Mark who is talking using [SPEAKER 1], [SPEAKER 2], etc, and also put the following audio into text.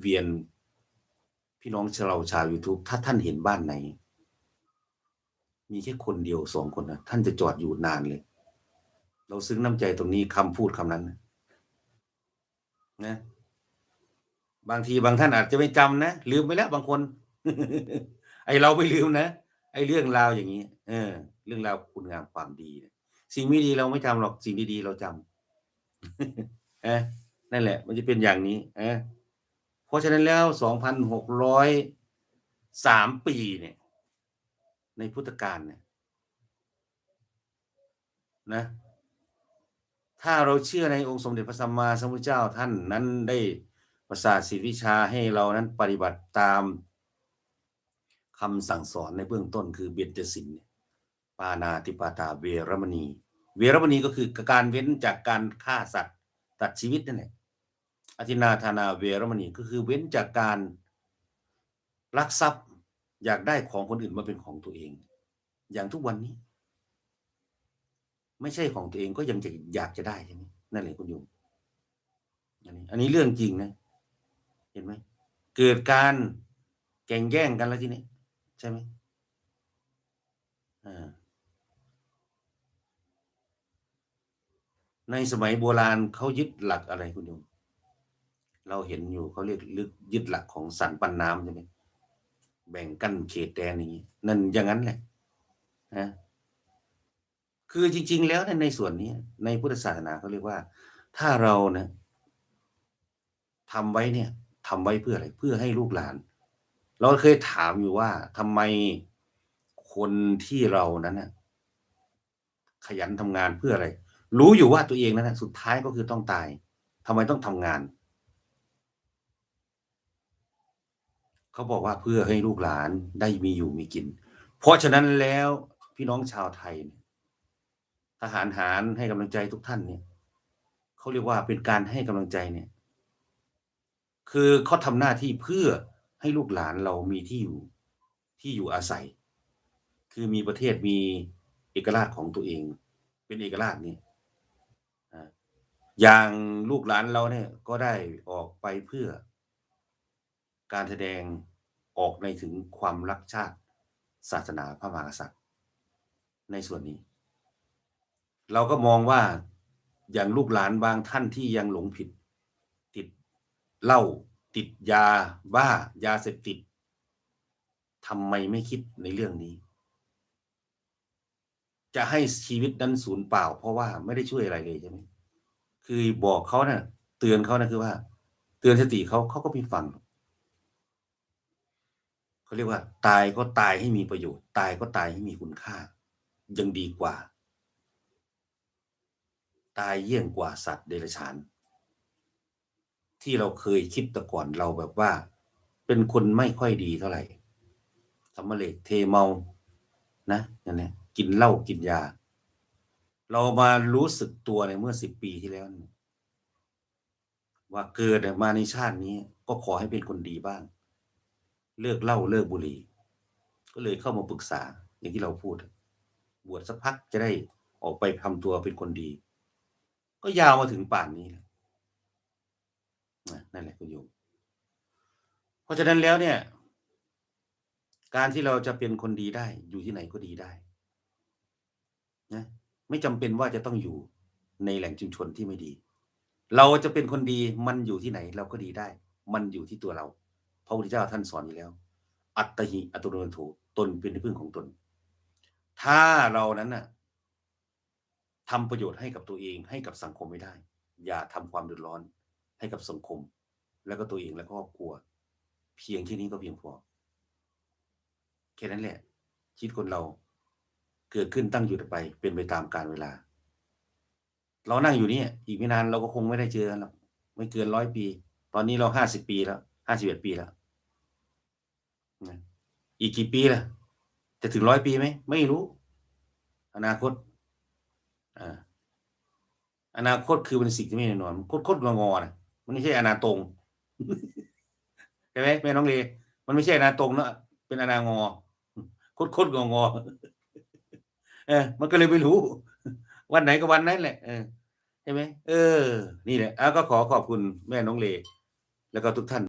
[SPEAKER 1] เวียนพี่น้องชาวชาว YouTube ถ้าท่านเห็นบ้านไหน มีแค่คนเดียวสองคนนะท่านจะจอดอยู่นานเลย เราซึ้งน้ำใจตรงนี้คำพูดคำนั้นนะนะบางทีบางท่านอาจจะไม่จำนะ ลืมไปแล้วบางคน ไอเราไม่ลืมนะ ไอเรื่องราวอย่างนี้ เออ เรื่องราวคุณงามความดีสิ่งไม่ดีเราไม่จำหรอก สิ่งดีๆเราจำเออนั่นแหละ มันจะเป็นอย่างนี้ เออ เพราะฉะนั้นแล้วสองพันหกร้อยสามปีเนี่ย ในพุทธกาลเนี่ยนะ ถ้าเราเชื่อในองค์สมเด็จพระสัมมาสัมพุทธเจ้าท่านนั้นได้ประสาทศิลวิชาให้เรานั้นปฏิบัติตามคำสั่งสอนในเบื้องต้นคือเบญจสินเนี่ยปานาติปาตาเวรมณี เวรมณีก็คือการเว้นจากการฆ่าสัตว์ตัดชีวิตนั่นแหละ อธินาธานาเวรมณีก็คือเว้นจากการลักทรัพย์อยากได้ของคนอื่นมาเป็นของตัวเอง อย่างทุกวันนี้ ไม่ใช่ของตัวเองก็ยังจะอยากจะได้ใช่ไหมนั่นแหละคุณโยมอันนี้ อันนี้เรื่องจริงนะ เห็นไหมเกิดการแข่งแย่งกันแล้วทีนี้ใช่ไหมอ่าในสมัยโบราณเขายึดหลักอะไรคุณโยม เราเห็นอยู่เขาเรียกลึกยึดหลักของสันปันน้ำใช่ไหมแบ่งกั้นเขตแดนอย่างนี้นั่นอย่างนั้นแหละนะคือจริง ๆ แล้วในส่วนนี้ในพุทธศาสนาเขาเรียกว่า ถ้าเรานะทำไว้เนี่ยทำไว้เพื่ออะไรเพื่อให้ลูกหลาน เราเคยถามอยู่ว่าทำไมคนที่เรานั้นนะขยันทำงานเพื่ออะไร รู้อยู่ว่าตัวเองนั้นนะสุดท้ายก็คือต้องตายทำไมต้องทำงาน เขาบอกว่าเพื่อให้ลูกหลานได้มีอยู่มีกิน เพราะฉะนั้นแล้วพี่น้องชาวไทยทหารหารให้กำลังใจทุกท่านเนี่ยเขาเรียกว่าเป็นการให้กำลังใจเนี่ย คือเขาทำหน้าที่เพื่อให้ลูกหลานเรามีที่อยู่ที่อยู่อาศัย คือมีประเทศมีเอกราชของตัวเอง เป็นเอกราชนี่อย่างลูกหลานเราเนี่ยก็ได้ออกไปเพื่อ การแสดงออกในถึงความรักชาติ ศาสนาพระมหากษัตริย์ ในส่วนนี้ เราก็มองว่าอย่างลูกหลานบางท่านที่ยังหลงผิด ติดเหล้าติดยาบ้ายาเสพติดทำไมไม่คิดในเรื่องนี้ จะให้ชีวิตนั้นสูญเปล่า เพราะว่าไม่ได้ช่วยอะไรเลยใช่ไหมคือบอกเขานะ่ะ เตือนเขานะคือว่า เตือนสติเขาเขาก็ไม่ฟัง เขาเรียกว่า ตายก็ตายให้มีประโยชน์ ตายก็ตายให้มีคุณค่า ยังดีกว่า ตายเยี่ยงกว่าสัตว์เดรัจฉาน ที่เราเคยคิดแต่ก่อนเราแบบว่า เป็นคนไม่ค่อยดีเท่าไหร่สมเลกเทเมานะนั่นแหละกินเหล้ากินยา เรามารู้สึกตัวในเมื่อสิบปีที่แล้วว่าเกิดมาในชาตินี้ก็ขอให้เป็นคนดีบ้าง เลิกเหล้าเลิกบุหรี่ ก็เลยเข้ามาปรึกษาอย่างที่เราพูด บวชสักพักจะได้ออกไปทำตัวเป็นคนดี ก็ยาวมาถึงป่านนี้แล้วนั่นแหละคุณโยมเพราะฉะนั้นแล้วเนี่ย การที่เราจะเป็นคนดีได้ อยู่ที่ไหนก็ดีได้นะไม่จำเป็นว่าจะต้องอยู่ในแหล่งชุมชนที่ไม่ดี เราจะเป็นคนดีมันอยู่ที่ไหนเราก็ดีได้ มันอยู่ที่ตัวเรา พระพุทธเจ้าท่านสอนอยู่แล้ว อัตหิอัตโนโถตนเป็นที่พึ่งของตน ถ้าเรานั้นน่ะทำประโยชน์ให้กับตัวเองให้กับสังคมไม่ได้ อย่าทำความเดือดร้อนให้กับสังคม แล้วก็ตัวเองและครอบครัว เพียงแค่นี้ก็เพียงพอแค่นั้นแหละ ชีวิตคนเราเกิดขึ้นตั้งอยู่ไป เป็นไปตามกาลเวลา เรานั่งอยู่นี่อีกไม่นานเราก็คงไม่ได้เจอกันหรอกไม่เกินร้อยปี ตอนนี้เราห้าสิบปีแล้วห้าสิบเอ็ดปีแล้ว อีกกี่ปีล่ะ จะถึงร้อยปีไหม ไม่รู้ อนาคตอนาคตคือเป็นสิ่งที่ไม่แน่นอนโคตรโคตรงอๆนะมันไม่ใช่อนาตรงใช่ไหมแม่น้องเลมันไม่ใช่อนาตรงเนาะเป็นอนางอโคตรโคตรงอเออ มันก็เลยไม่รู้ วันไหนก็วันนั้นแหละ เออใช่ไหมเออ นี่แหละอ้าก็ขอขอบคุณแม่น้องเล แล้วก็ทุกท่าน